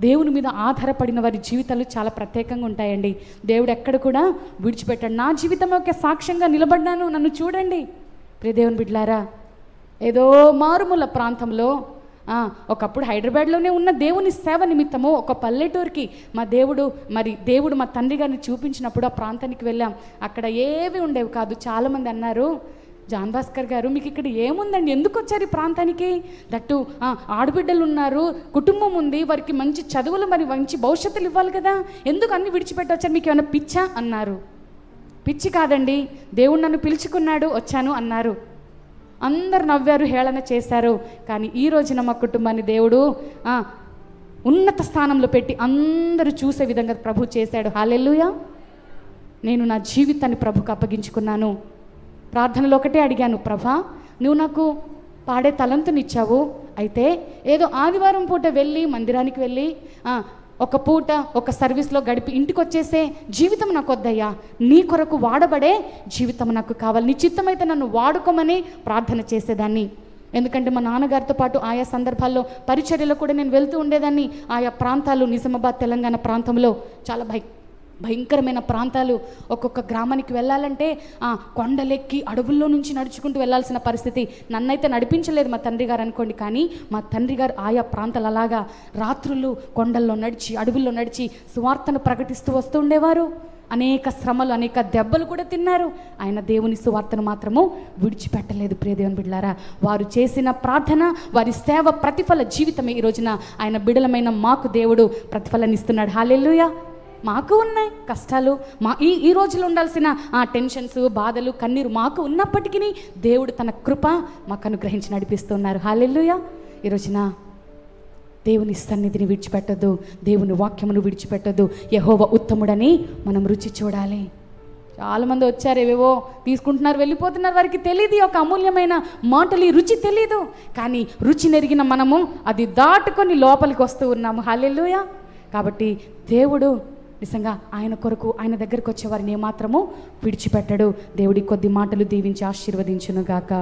దేవుని మీద ఆధారపడిన వారి జీవితాలు చాలా ప్రత్యేకంగా ఉంటాయండి. దేవుడు ఎక్కడ కూడా విడిచిపెట్టాడు. నా జీవితం యొక్క సాక్ష్యంగా నిలబడ్డాను. నన్ను చూడండి. ప్రియ దేవుని బిడ్లారా ఏదో మారుమూల ప్రాంతంలో ఒకప్పుడు హైదరాబాద్లోనే ఉన్న దేవుని సేవ నిమిత్తము ఒక పల్లెటూరికి మా దేవుడు మరి దేవుడు మా తండ్రి గారిని చూపించినప్పుడు ఆ ప్రాంతానికి వెళ్ళాం. అక్కడ ఏవి ఉండేవి కాదు. చాలామంది అన్నారు జాన్ భాస్కర్ గారు మీకు ఇక్కడ ఏముందండి? ఎందుకు వచ్చారు ఈ ప్రాంతానికి? దట్టు ఆడబిడ్డలు ఉన్నారు కుటుంబం ఉంది వారికి మంచి చదువులు మరి మంచి భవిష్యత్తులు ఇవ్వాలి కదా. ఎందుకు అన్ని విడిచిపెట్టొచ్చారు? మీకు ఏమైనా పిచ్చా? అన్నారు. పిచ్చి కాదండి దేవుడు నన్ను పిలుచుకున్నాడు వచ్చాను అన్నారు. అందరు నవ్వారు హేళన చేశారు. కానీ ఈ రోజున మా కుటుంబాన్ని దేవుడు ఉన్నత స్థానంలో పెట్టి అందరూ చూసే విధంగా ప్రభు చేశాడు. హాలెల్లుయా నేను నా జీవితాన్ని ప్రభుకు అప్పగించుకున్నాను. ప్రార్థనలో ఒకటే అడిగాను ప్రభా నువ్వు నాకు పాడే తలంతునిచ్చావు. అయితే ఏదో ఆదివారం పూట వెళ్ళి మందిరానికి వెళ్ళి ఒక పూట ఒక సర్వీస్లో గడిపి ఇంటికి వచ్చేసే జీవితం నాకు వద్దయ్యా. నీ కొరకు వాడబడే జీవితం నాకు కావాలి. నీ చిత్తమైతే నన్ను వాడుకోమని ప్రార్థన చేసేదాన్ని. ఎందుకంటే మా నాన్నగారితో పాటు ఆయా సందర్భాల్లో పరిచర్యలో కూడా నేను వెళ్తూ ఉండేదాన్ని. ఆయా ప్రాంతాలు నిజామాబాద్ తెలంగాణ ప్రాంతంలో. చాలా భయ భయంకరమైన ప్రాంతాలు ఒక్కొక్క గ్రామానికి వెళ్ళాలంటే కొండలెక్కి అడవుల్లో నుంచి నడుచుకుంటూ వెళ్ళాల్సిన పరిస్థితి నన్నైతే నడిపించలేదు మా తండ్రి గారు అనుకోండి. కానీ మా తండ్రి గారు ఆయా ప్రాంతాలు అలాగా రాత్రులు కొండల్లో నడిచి అడవుల్లో నడిచి సువార్తను ప్రకటిస్తూ వస్తూ ఉండేవారు. అనేక శ్రమలు అనేక దెబ్బలు కూడా తిన్నారు. ఆయన దేవుని సువార్తను మాత్రము విడిచిపెట్టలేదు. ప్రియదేవుని బిడ్లారా వారు చేసిన ప్రార్థన వారి సేవ ప్రతిఫల జీవితమే ఈ రోజున ఆయన బిడలమైన మాకు దేవుడు ప్రతిఫలాన్ని ఇస్తున్నాడు హాలెల్లుయా. మాకు ఉన్నాయి కష్టాలు. మా ఈ ఈ రోజులో ఉండాల్సిన ఆ టెన్షన్స్ బాధలు కన్నీరు మాకు ఉన్నప్పటికీ దేవుడు తన కృప మాకు అనుగ్రహించి నడిపిస్తున్నారు. హాలెల్లుయా. ఈ రోజున దేవుని సన్నిధిని విడిచిపెట్టద్దు. దేవుని వాక్యమును విడిచిపెట్టద్దు. యహోవ ఉత్తముడని మనం రుచి చూడాలి. చాలామంది వచ్చారు ఏవేవో తీసుకుంటున్నారు వెళ్ళిపోతున్నారు. వారికి తెలియదు ఒక అమూల్యమైన మాటలు ఈ రుచి తెలియదు కానీ రుచి నెరిగిన మనము అది దాటుకొని లోపలికి వస్తూ ఉన్నాము. హల్లెలూయా. కాబట్టి దేవుడు నిజంగా ఆయన కొరకు ఆయన దగ్గరకు వచ్చే వారిని ఏమాత్రము విడిచిపెట్టడు. దేవుడి కొద్ది మాటలు దీవించి ఆశీర్వదించును గాక